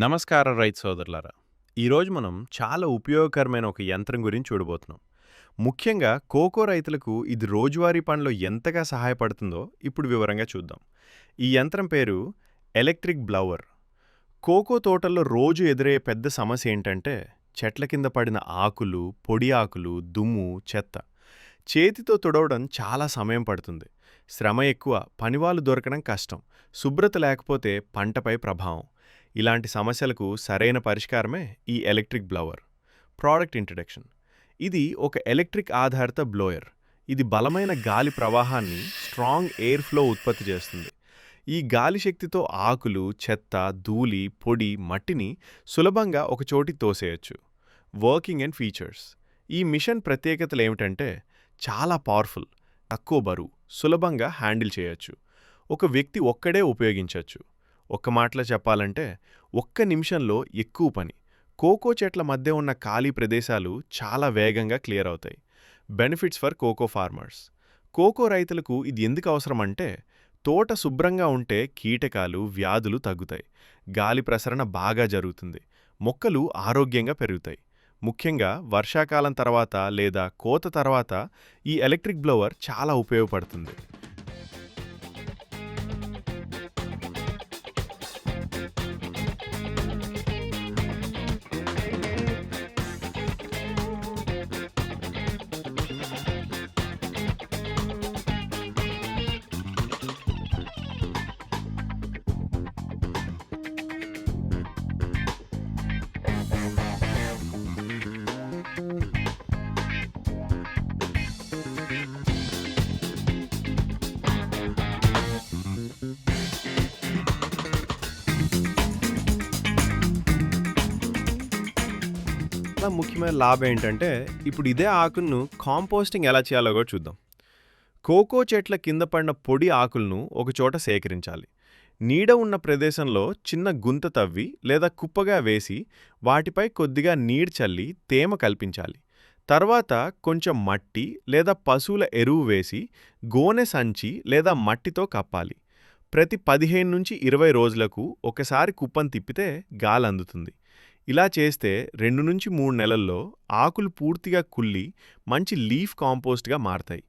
నమస్కారం రైతు సోదరులారా. ఈరోజు మనం చాలా ఉపయోగకరమైన ఒక యంత్రం గురించి చూడబోతున్నాం. ముఖ్యంగా కోకో రైతులకు ఇది రోజువారీ పనిలో ఎంతగా సహాయపడుతుందో ఇప్పుడు వివరంగా చూద్దాం. ఈ యంత్రం పేరు ఎలక్ట్రిక్ బ్లవర్. కోకో తోటల్లో రోజు ఎదురయ్యే పెద్ద సమస్య ఏంటంటే చెట్ల కింద పడిన ఆకులు పొడి ఆకులు దుమ్ము చెత్త. చేతితో తుడవడం చాలా సమయం పడుతుంది. శ్రమ ఎక్కువ పనివాళ్ళు దొరకడం కష్టం. శుభ్రత లేకపోతే పంటపై ప్రభావం. ఇలాంటి సమస్యలకు సరైన పరిష్కారమే ఈ ఎలక్ట్రిక్ బ్లవర్. Product introduction. ఇది ఒక ఎలక్ట్రిక్ ఆధారిత బ్లోయర్. ఇది బలమైన గాలి ప్రవాహాన్ని స్ట్రాంగ్ ఎయిర్ ఫ్లో ఉత్పత్తి చేస్తుంది. ఈ గాలి శక్తితో ఆకులు చెత్త ధూళి పొడి మట్టిని సులభంగా ఒక చోటి తోసేయచ్చు. Working and features. ఈ మిషన్ ప్రత్యేకతలు ఏమిటంటే చాలా పవర్ఫుల్ తక్కువ బరువు సులభంగా హ్యాండిల్ చేయొచ్చు. ఒక వ్యక్తి ఒక్కడే ఉపయోగించవచ్చు ఒక్క మాటలో చెప్పాలంటే ఒక్క నిమిషంలో ఎక్కువ పని. కోకో చెట్ల మధ్య ఉన్న ఖాళీ ప్రదేశాలు చాలా వేగంగా క్లియర్ అవుతాయి. Benefits for cocoa farmers. Cocoa రైతులకు ఇది ఎందుకు అవసరం అంటే తోట శుభ్రంగా ఉంటే కీటకాలు వ్యాధులు తగ్గుతాయి. గాలి ప్రసరణ బాగా జరుగుతుంది. మొక్కలు ఆరోగ్యంగా పెరుగుతాయి. ముఖ్యంగా వర్షాకాలం తర్వాత లేదా కోత తర్వాత ఈ ఎలక్ట్రిక్ బ్లోవర్ చాలా ఉపయోగపడుతుంది. చాలా ముఖ్యమైన లాభం ఏంటంటే ఇప్పుడు ఇదే ఆకులను కాంపోస్టింగ్ ఎలా చేయాలో కూడా చూద్దాం. కోకో చెట్ల కింద పడిన పొడి ఆకులను ఒకచోట సేకరించాలి. నీడ ఉన్న ప్రదేశంలో చిన్న గుంత తవ్వి లేదా కుప్పగా వేసి వాటిపై కొద్దిగా నీరు చల్లి తేమ కల్పించాలి. తర్వాత కొంచెం మట్టి లేదా పశువుల ఎరువు వేసి గోనె సంచి లేదా మట్టితో కప్పాలి. ప్రతి పదిహేను నుంచి ఇరవై రోజులకు ఒకసారి కుప్పం తిప్పితే గాలి అందుతుంది. ఇలా చేస్తే రెండు నుంచి మూడు నెలల్లో ఆకులు పూర్తిగా కుల్లి మంచి లీఫ్ కాంపోస్ట్గా మారతాయి.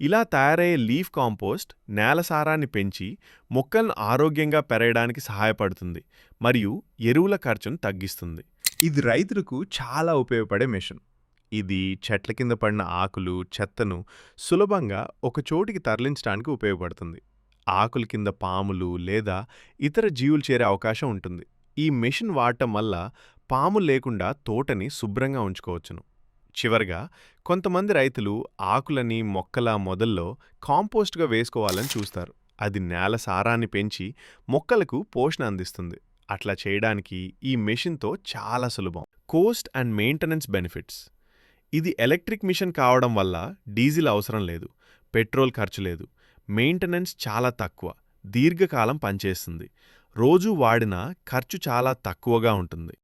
ఇలా తయారయ్యే లీఫ్ కాంపోస్ట్ నేల సారాన్ని పెంచి మొక్కలను ఆరోగ్యంగా పెరగడానికి సహాయపడుతుంది మరియు ఎరువుల ఖర్చును తగ్గిస్తుంది. ఇది రైతులకు చాలా ఉపయోగపడే మిషన్. ఇది చెట్ల కింద పడిన ఆకులు చెత్తను సులభంగా ఒక చోటికి తరలించడానికి ఉపయోగపడుతుంది. ఆకుల కింద పాములు లేదా ఇతర జీవులు చేరే అవకాశం ఉంటుంది. ఈ మెషిన్ వాడటం వల్ల పాము లేకుండా తోటని శుభ్రంగా ఉంచుకోవచ్చును. చివరగా కొంతమంది రైతులు ఆకులని మొక్కల మొదల్లో కాంపోస్ట్గా వేసుకోవాలని చూస్తారు. అది నేల సారాన్ని పెంచి మొక్కలకు పోషణ అందిస్తుంది. అట్లా చేయడానికి ఈ మెషిన్తో చాలా సులభం. Cost and maintenance benefits. ఇది ఎలక్ట్రిక్ మిషన్ కావడం వల్ల డీజిల్ అవసరం లేదు పెట్రోల్ ఖర్చు లేదు మెయింటెనెన్స్ చాలా తక్కువ దీర్ఘకాలం పనిచేస్తుంది. రోజూ వాడినా ఖర్చు చాలా తక్కువగా ఉంటుంది.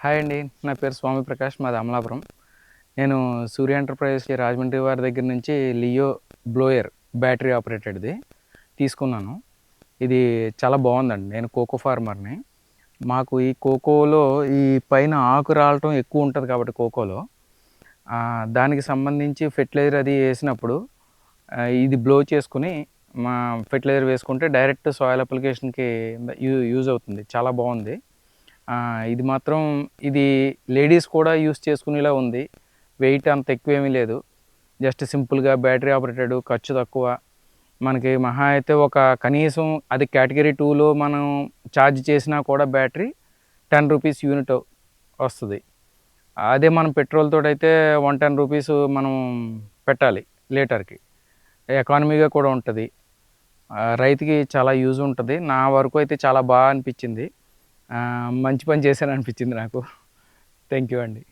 హాయ్ అండి. నా పేరు స్వామి ప్రకాష్ మాది అమలాపురం. నేను సూర్య ఎంటర్ప్రైజెస్ రాజమండ్రి వారి దగ్గర నుంచి లియో బ్లోయర్ బ్యాటరీ ఆపరేటెడ్ది తీసుకున్నాను. ఇది చాలా బాగుందండి. నేను కోకో ఫార్మర్ని. మాకు ఈ కోకోలో ఈ పైన ఆకు రాలటం ఎక్కువ ఉంటుంది కాబట్టి కోకోలో. దానికి సంబంధించి ఫెర్టిలైజర్ అది వేసినప్పుడు ఇది బ్లో చేసుకుని మా ఫెర్టిలైజర్ వేసుకుంటే డైరెక్ట్ సాయిల్ అప్లికేషన్కి యూ యూజ్ అవుతుంది. చాలా బాగుంది. ఇది మాత్రం ఇది లేడీస్ కూడా యూస్ చేసుకునేలా ఉంది. వెయిట్ అంత ఎక్కువ ఏమీ లేదు. జస్ట్ సింపుల్గా బ్యాటరీ ఆపరేటెడ్ ఖర్చు తక్కువ. మనకి మహా అయితే ఒక కనీసం అది కేటగిరీ టూలో మనం ఛార్జ్ చేసినా కూడా బ్యాటరీ టెన్ రూపీస్ యూనిట్ వస్తుంది. అదే మనం పెట్రోల్ తోటి అయితే వన్ టెన్ రూపీస్ మనం పెట్టాలి లీటర్కి. ఎకానమీగా కూడా ఉంటుంది. రైతుకి చాలా యూజ్ ఉంటుంది. నా వరకు అయితే చాలా బాగా అనిపించింది. మంచి పని చేశాను అనిపించింది నాకు. థ్యాంక్ యూ అండి.